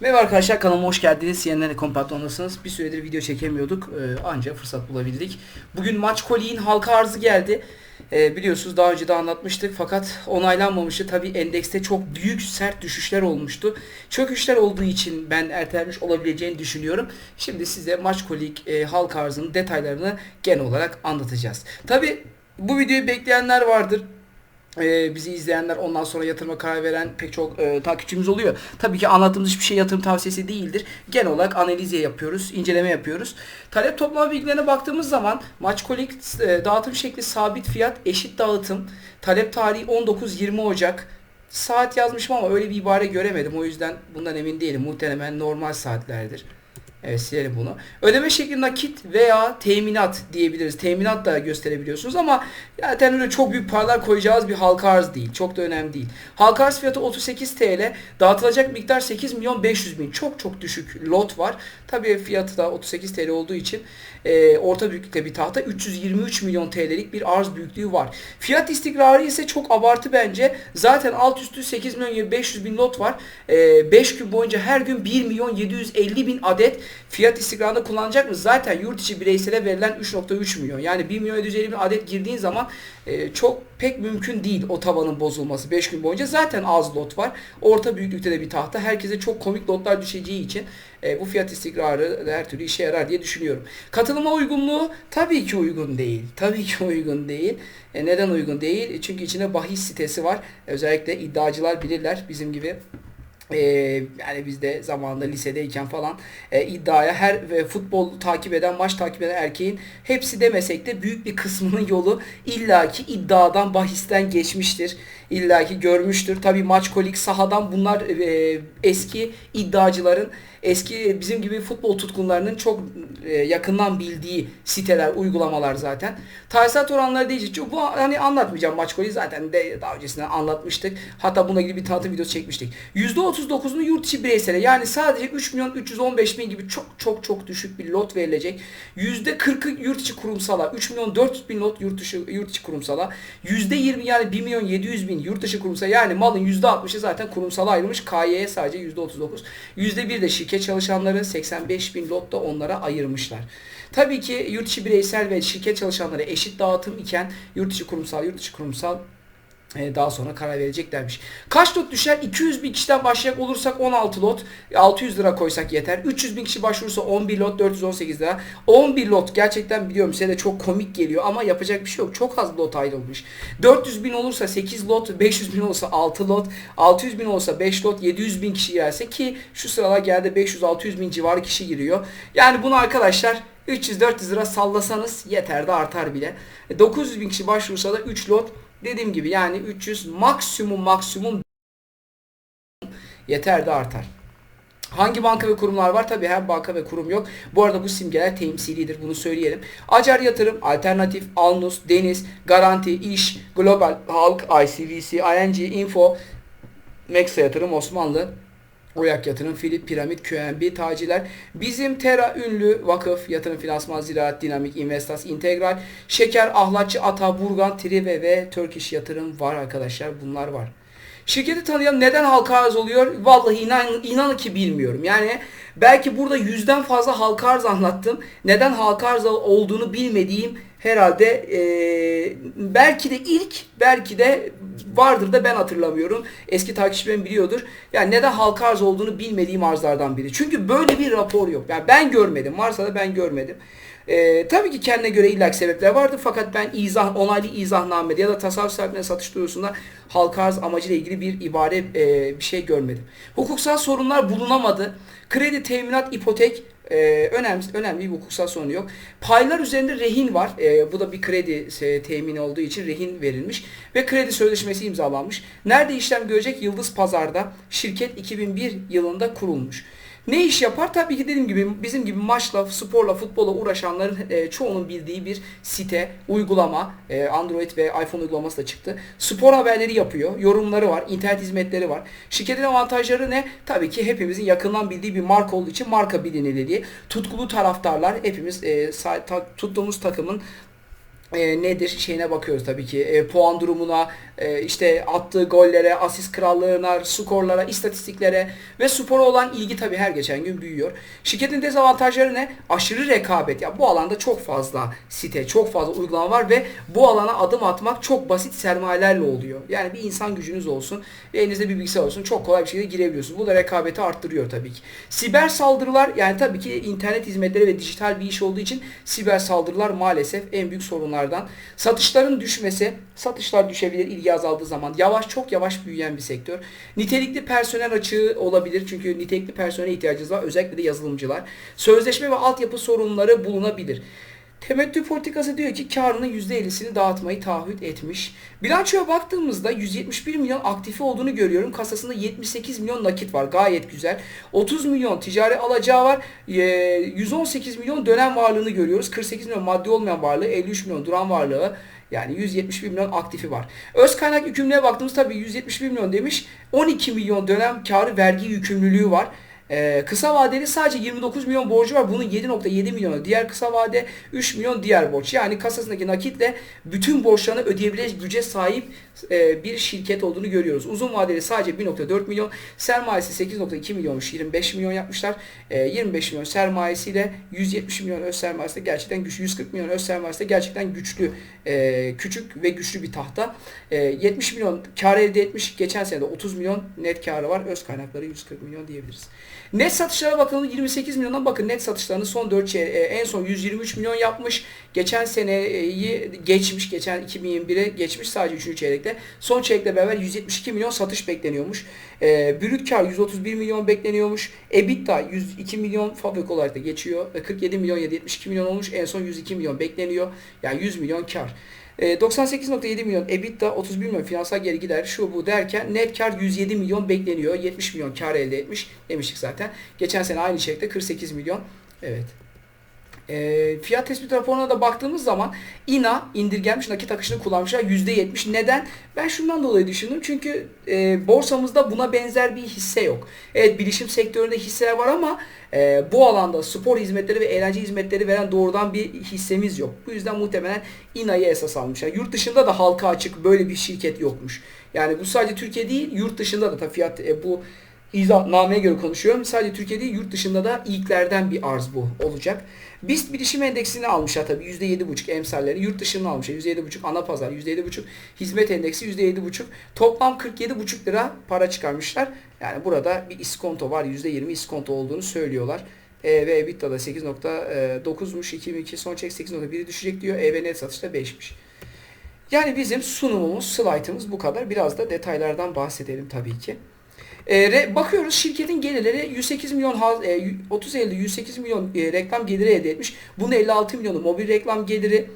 Merhaba arkadaşlar kanalıma hoş geldiniz. CNN Kompatron'dasınız. Bir süredir video çekemiyorduk. Ee, ancak fırsat bulabildik. Bugün maç koliğin halka arzı geldi. Ee, biliyorsunuz daha önce de anlatmıştık fakat onaylanmamıştı. Tabi endekste çok büyük sert düşüşler olmuştu. Çöküşler olduğu için ben ertelenmiş olabileceğini düşünüyorum. Şimdi size maç kolik e, halka arzının detaylarını genel olarak anlatacağız. Tabi bu videoyu bekleyenler vardır. Ee, bizi izleyenler ondan sonra yatırıma karar veren pek çok e, takipçimiz oluyor. Tabii ki anlattığımız hiçbir şey yatırım tavsiyesi değildir. Genel olarak analiz yapıyoruz, inceleme yapıyoruz. Talep toplama bilgilerine baktığımız zaman maç kolik e, dağıtım şekli sabit fiyat eşit dağıtım. Talep tarihi 19-20 Ocak. Saat yazmışım ama öyle bir ibare göremedim. O yüzden bundan emin değilim. Muhtemelen normal saatlerdir. Evet silelim bunu. Ödeme şekli nakit veya teminat diyebiliriz. Teminat da gösterebiliyorsunuz ama zaten öyle çok büyük paralar koyacağız bir halka arz değil. Çok da önemli değil. Halka arz fiyatı 38 TL. Dağıtılacak miktar 8 milyon 500 bin. Çok çok düşük lot var. Tabii fiyatı da 38 TL olduğu için e, orta büyüklükte bir tahta 323 milyon TL'lik bir arz büyüklüğü var. Fiyat istikrarı ise çok abartı bence. Zaten alt üstü 8 milyon 500 bin lot var. E, 5 gün boyunca her gün 1 milyon 750 bin adet fiyat istikrarında kullanacak mı? Zaten yurt içi bireysele verilen 3.3 milyon. Yani 1 milyon 750 bin adet girdiğin zaman e, çok pek mümkün değil o tavanın bozulması 5 gün boyunca. Zaten az lot var. Orta büyüklükte de bir tahta. Herkese çok komik lotlar düşeceği için e, bu fiyat istikrarı her türlü işe yarar diye düşünüyorum. Katılıma uygunluğu tabii ki uygun değil. Tabii ki uygun değil. E, neden uygun değil? Çünkü içinde bahis sitesi var. Özellikle iddiacılar bilirler bizim gibi ee, yani biz de zamanında lisedeyken falan e, iddiaya her e, futbol takip eden, maç takip eden erkeğin hepsi demesek de büyük bir kısmının yolu illaki iddiadan, bahisten geçmiştir. illaki görmüştür. Tabii maç kolik sahadan bunlar e, eski iddiacıların eski bizim gibi futbol tutkunlarının çok e, yakından bildiği siteler, uygulamalar zaten. Tahsilat oranları değişik. Bu hani anlatmayacağım maç golü zaten de daha öncesinden anlatmıştık. Hatta buna ilgili bir tanıtım videosu çekmiştik. %39'unu yurt içi bireysele yani sadece 3 milyon 315 bin gibi çok çok çok düşük bir lot verilecek. %40'ı yurt içi kurumsala, 3 milyon 400 bin lot yurt dışı yurt içi kurumsala, %20 yani 1 milyon 700 bin yurt dışı kurumsala yani malın %60'ı zaten kurumsala ayrılmış. KY'ye sadece %39. %1 de şirket çalışanları 85 bin lot da onlara ayırmışlar. Tabii ki yurt içi bireysel ve şirket çalışanları eşit dağıtım iken yurt içi kurumsal, yurt içi kurumsal daha sonra karar vereceklermiş. Kaç lot düşer? 200 bin kişiden başlayacak olursak 16 lot. 600 lira koysak yeter. 300 bin kişi başvurursa 11 lot 418 lira. 11 lot gerçekten biliyorum size de çok komik geliyor ama yapacak bir şey yok. Çok az lot ayrılmış. 400 bin olursa 8 lot, 500 bin olursa 6 lot, 600 bin olursa 5 lot, 700 bin kişi gelse ki şu sıralar geldi 500-600 bin civarı kişi giriyor. Yani bunu arkadaşlar 300-400 lira sallasanız yeter de artar bile. 900 e, bin kişi başvursa da 3 lot Dediğim gibi yani 300 maksimum maksimum yeter de artar. Hangi banka ve kurumlar var? Tabii her banka ve kurum yok. Bu arada bu simgeler temsilidir. Bunu söyleyelim. Acar Yatırım, Alternatif, Alnus, Deniz, Garanti, İş, Global, Halk, ICVC, ING, Info, Mexa Yatırım, Osmanlı, Oyak Yatırım, Filip, Piramit, QNB, Taciler, bizim Tera ünlü vakıf, yatırım finansman, ziraat, dinamik, investas, integral, şeker, ahlatçı, ata, burgan, trive ve Turkish yatırım var arkadaşlar. Bunlar var. Şirketi tanıyan neden halka arz oluyor? Vallahi inan, inanın ki bilmiyorum. Yani belki burada yüzden fazla halka arz anlattım. Neden halka arz olduğunu bilmediğim herhalde e, belki de ilk belki de vardır da ben hatırlamıyorum. Eski takipçilerim biliyordur. Yani neden halka arz olduğunu bilmediğim arzlardan biri. Çünkü böyle bir rapor yok. Yani ben görmedim. Varsa da ben görmedim. Ee, tabii ki kendine göre illaki sebepler vardır fakat ben izah, onaylı izahnamede ya da tasarruf sahibine satış duyurusunda halka arz amacıyla ilgili bir ibare e, bir şey görmedim. Hukuksal sorunlar bulunamadı. Kredi, teminat, ipotek e, önemli, önemli bir hukuksal sorunu yok. Paylar üzerinde rehin var. E, bu da bir kredi e, temini olduğu için rehin verilmiş. Ve kredi sözleşmesi imzalanmış. Nerede işlem görecek? Yıldız Pazar'da. Şirket 2001 yılında kurulmuş. Ne iş yapar? Tabii ki dediğim gibi bizim gibi maçla, sporla, futbola uğraşanların e, çoğunun bildiği bir site, uygulama, e, Android ve iPhone uygulaması da çıktı. Spor haberleri yapıyor, yorumları var, internet hizmetleri var. Şirketin avantajları ne? Tabii ki hepimizin yakından bildiği bir marka olduğu için marka bilinirliği. Tutkulu taraftarlar, hepimiz e, tuttuğumuz takımın e, nedir şeyine bakıyoruz tabii ki E, puan durumuna e, işte attığı gollere asist krallığına skorlara istatistiklere ve spora olan ilgi tabii her geçen gün büyüyor. Şirketin dezavantajları ne? Aşırı rekabet. Ya bu alanda çok fazla site, çok fazla uygulama var ve bu alana adım atmak çok basit sermayelerle oluyor. Yani bir insan gücünüz olsun elinizde bir bilgisayar olsun çok kolay bir şekilde girebiliyorsunuz. Bu da rekabeti arttırıyor tabii ki. Siber saldırılar yani tabii ki internet hizmetleri ve dijital bir iş olduğu için siber saldırılar maalesef en büyük sorunlardan. Satışların düşmesi, satışlar düşebilir ilgi azaldığı zaman. Yavaş çok yavaş büyüyen bir sektör. Nitelikli personel açığı olabilir çünkü nitelikli personele ihtiyacınız var özellikle de yazılımcılar. Sözleşme ve altyapı sorunları bulunabilir. Temettü politikası diyor ki karının %50'sini dağıtmayı taahhüt etmiş. Bilançoya baktığımızda 171 milyon aktifi olduğunu görüyorum. Kasasında 78 milyon nakit var. Gayet güzel. 30 milyon ticari alacağı var. Ee, 118 milyon dönem varlığını görüyoruz. 48 milyon maddi olmayan varlığı, 53 milyon duran varlığı. Yani 171 milyon aktifi var. Öz kaynak yükümlülüğe baktığımız tabii 171 milyon demiş. 12 milyon dönem karı vergi yükümlülüğü var. Ee, kısa vadeli sadece 29 milyon borcu var. Bunun 7.7 milyonu diğer kısa vade 3 milyon diğer borç. Yani kasasındaki nakitle bütün borçlarını ödeyebilecek güce sahip e, bir şirket olduğunu görüyoruz. Uzun vadeli sadece 1.4 milyon. Sermayesi 8.2 milyonmuş. 25 milyon yapmışlar. E, 25 milyon sermayesiyle 170 milyon öz sermayesi de gerçekten güçlü. 140 milyon öz sermayesi de gerçekten güçlü. E, küçük ve güçlü bir tahta. E, 70 milyon kar elde etmiş. Geçen sene de 30 milyon net karı var. Öz kaynakları 140 milyon diyebiliriz. Net satışlara bakalım 28 milyondan bakın net satışlarını son 4 çeyre- e, en son 123 milyon yapmış. Geçen seneyi geçmiş. Geçen 2021'e geçmiş sadece 3. çeyrekte. Son çeyrekle beraber 172 milyon satış bekleniyormuş. E, brüt kar 131 milyon bekleniyormuş. EBITDA 102 milyon fabrik olarak da geçiyor. E, 47 milyon 772 milyon olmuş. En son 102 milyon bekleniyor. Yani 100 milyon kar. E, 98.7 milyon EBITDA, 31 milyon finansal geri gider şu bu derken net kar 107 milyon bekleniyor. 70 milyon kar elde etmiş demiştik zaten. Geçen sene aynı çekte 48 milyon. Evet. E, fiyat tespit raporuna da baktığımız zaman INA indirgenmiş nakit akışını kullanmışlar %70. Neden? Ben şundan dolayı düşündüm. Çünkü e, borsamızda buna benzer bir hisse yok. Evet bilişim sektöründe hisseler var ama e, bu alanda spor hizmetleri ve eğlence hizmetleri veren doğrudan bir hissemiz yok. Bu yüzden muhtemelen INA'yı esas almışlar. Yurt dışında da halka açık böyle bir şirket yokmuş. Yani bu sadece Türkiye değil yurt dışında da tabii fiyat e, bu izahnameye göre konuşuyorum. Sadece Türkiye değil yurt dışında da ilklerden bir arz bu olacak. BIST bilişim endeksini almışlar tabii %7,5 emsalleri. Yurt dışını almışlar %7,5 ana pazar %7,5 hizmet endeksi %7,5 toplam 47,5 lira para çıkarmışlar. Yani burada bir iskonto var %20 iskonto olduğunu söylüyorlar. E ve EBITDA da 8.9'muş 2002 son çek 8.1'i düşecek diyor. E net satışta 5'miş. Yani bizim sunumumuz, slaytımız bu kadar. Biraz da detaylardan bahsedelim tabii ki. E, bakıyoruz şirketin gelirleri 108 milyon 30 Eylül'de 108 milyon e, reklam geliri elde etmiş. Bunun 56 milyonu mobil reklam geliri.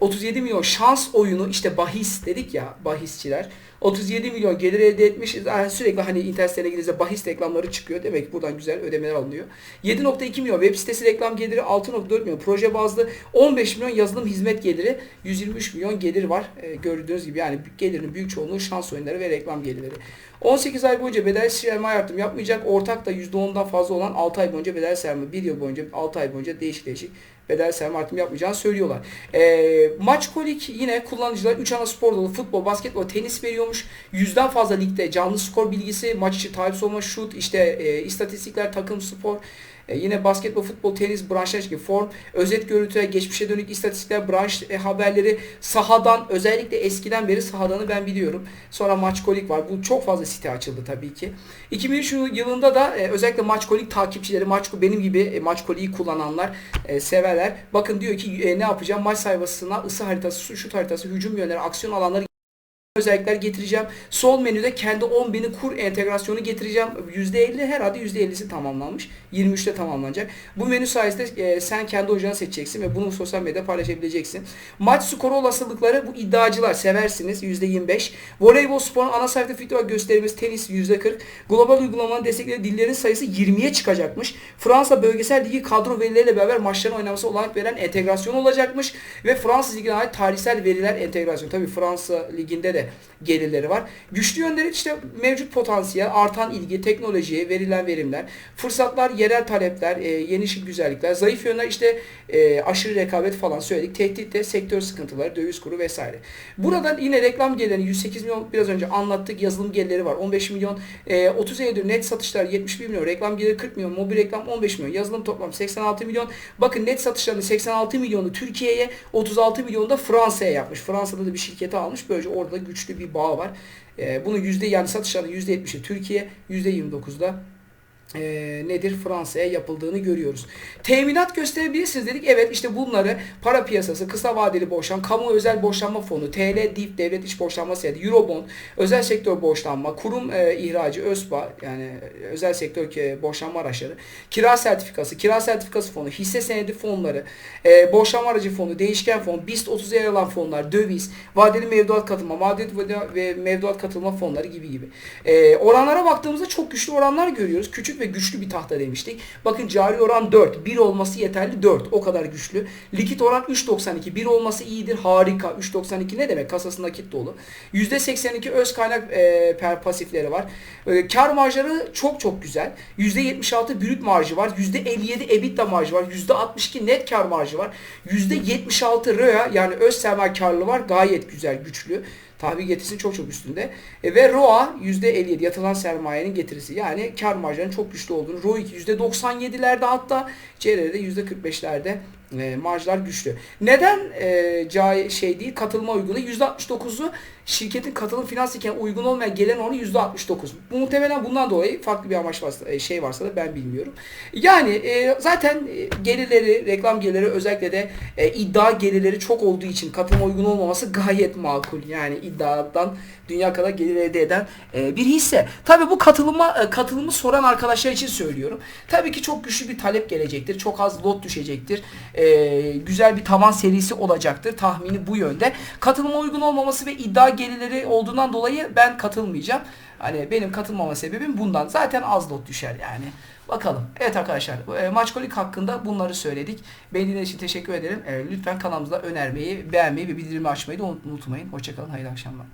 37 milyon şans oyunu işte bahis dedik ya bahisçiler. 37 milyon gelir elde etmiş. Yani sürekli hani internet sitesine girdiğinizde bahis reklamları çıkıyor. Demek ki buradan güzel ödemeler alınıyor. 7.2 milyon web sitesi reklam geliri, 6.4 milyon proje bazlı, 15 milyon yazılım hizmet geliri, 123 milyon gelir var. Ee, gördüğünüz gibi yani gelirinin büyük çoğunluğu şans oyunları ve reklam gelirleri. 18 ay boyunca bedel sermaye artım yapmayacak. Ortak da %10'dan fazla olan 6 ay boyunca bedel sermaye, 1 yıl boyunca 6 ay boyunca değişik değişik bedel sermaye artımı yapmayacağını söylüyorlar. E, maç kolik yine kullanıcılar 3 ana spor dalı futbol, basketbol, tenis veriyormuş. Yüzden fazla ligde canlı skor bilgisi, maç içi taahhüt olma, şut, işte e, istatistikler, takım spor, e, yine basketbol, futbol, tenis branşlar gibi form, özet görüntüler, geçmişe dönük istatistikler, branş e, haberleri, sahadan özellikle eskiden beri sahadanı ben biliyorum. Sonra Maçkolik var. Bu çok fazla site açıldı tabii ki. 2003 yılında da e, özellikle Maçkolik takipçileri, maç benim gibi e, Maçkolik'i kullananlar e, severler. Bakın diyor ki e, ne yapacağım? Maç sayfasına ısı haritası, şut haritası, hücum yönleri, aksiyon alanları özellikler getireceğim. Sol menüde kendi 10.000'i kur entegrasyonu getireceğim. %50 herhalde %50'si tamamlanmış. 23'te tamamlanacak. Bu menü sayesinde e, sen kendi hocanı seçeceksin ve bunu sosyal medyada paylaşabileceksin. Maç skoru olasılıkları bu iddiacılar seversiniz %25. Voleybol sporun ana sayfada feedback gösterimiz tenis %40. Global uygulamanın destekleri dillerin sayısı 20'ye çıkacakmış. Fransa bölgesel ligi kadro verileriyle beraber maçların oynaması olarak veren entegrasyon olacakmış. Ve Fransız ligine ait tarihsel veriler entegrasyon. Tabi Fransa liginde de de gelirleri var. Güçlü yönleri işte mevcut potansiyel, artan ilgi, teknolojiye, verilen verimler, fırsatlar, yerel talepler, e, yeni şık güzellikler, zayıf yönler işte e, aşırı rekabet falan söyledik. Tehdit de sektör sıkıntıları, döviz kuru vesaire. Buradan yine reklam gelirleri 108 milyon biraz önce anlattık. Yazılım gelirleri var. 15 milyon. E, 30 Eylül net satışlar 71 milyon. Reklam geliri 40 milyon. Mobil reklam 15 milyon. Yazılım toplam 86 milyon. Bakın net satışlarını 86 milyonu Türkiye'ye 36 milyonu da Fransa'ya yapmış. Fransa'da da bir şirketi almış. Böylece orada güçlü bir bağ var. E, bunun yüzde yani satışlarının %70'i Türkiye, %29'da e, nedir Fransa'ya yapıldığını görüyoruz. Teminat gösterebilirsiniz dedik. Evet işte bunları para piyasası, kısa vadeli borçlan, kamu özel borçlanma fonu, TL, DİP, devlet iş borçlanma senedi, Eurobond, özel sektör borçlanma, kurum e, ihracı, ÖSPA yani e, özel sektör e, borçlanma araçları, kira sertifikası, kira sertifikası fonu, hisse senedi fonları, e, borçlanma aracı fonu, değişken fon, BIST 30'a yer alan fonlar, döviz, vadeli mevduat katılma, vadeli ve mevduat katılma fonları gibi gibi. E, oranlara baktığımızda çok güçlü oranlar görüyoruz. Küçük ve güçlü bir tahta demiştik. Bakın cari oran 4. 1 olması yeterli 4. O kadar güçlü. Likit oran 3.92. 1 olması iyidir. Harika. 3.92 ne demek? Kasası nakit dolu. %82 öz kaynak e, pasifleri var. E, kar marjları çok çok güzel. %76 brüt marjı var. %57 EBITDA marjı var. %62 net kar marjı var. %76 ROA yani öz sermaye karlılığı var. Gayet güzel, güçlü. Tahvil getirisi çok çok üstünde. E, ve ROA %57 yatılan sermayenin getirisi. Yani kar marjlarının çok güçlü olduğunu. ROIC %97'lerde hatta CR'de %45'lerde e, marjlar güçlü. Neden e, şey değil katılma uygunu %69'u şirketin katılım finans iken uygun olmayan gelen onu %69. Bu muhtemelen bundan dolayı farklı bir amaç varsa e, şey varsa da ben bilmiyorum. Yani e, zaten e, gelirleri, reklam gelirleri özellikle de e, iddia gelirleri çok olduğu için katılıma uygun olmaması gayet makul. Yani iddiadan dünya kadar gelir elde eden e, bir hisse. Tabii bu katılıma e, katılımı soran arkadaşlar için söylüyorum. Tabii ki çok güçlü bir talep gelecektir. Çok az lot düşecektir. E, güzel bir tavan serisi olacaktır. Tahmini bu yönde. Katılıma uygun olmaması ve iddia gelirleri olduğundan dolayı ben katılmayacağım. Hani benim katılmama sebebim bundan. Zaten az lot düşer yani. Bakalım. Evet arkadaşlar e, Maçkolik hakkında bunları söyledik. Beğendiğiniz için teşekkür ederim. E, lütfen kanalımıza önermeyi, beğenmeyi ve bildirimi açmayı da unutmayın. Hoşçakalın. Hayırlı akşamlar.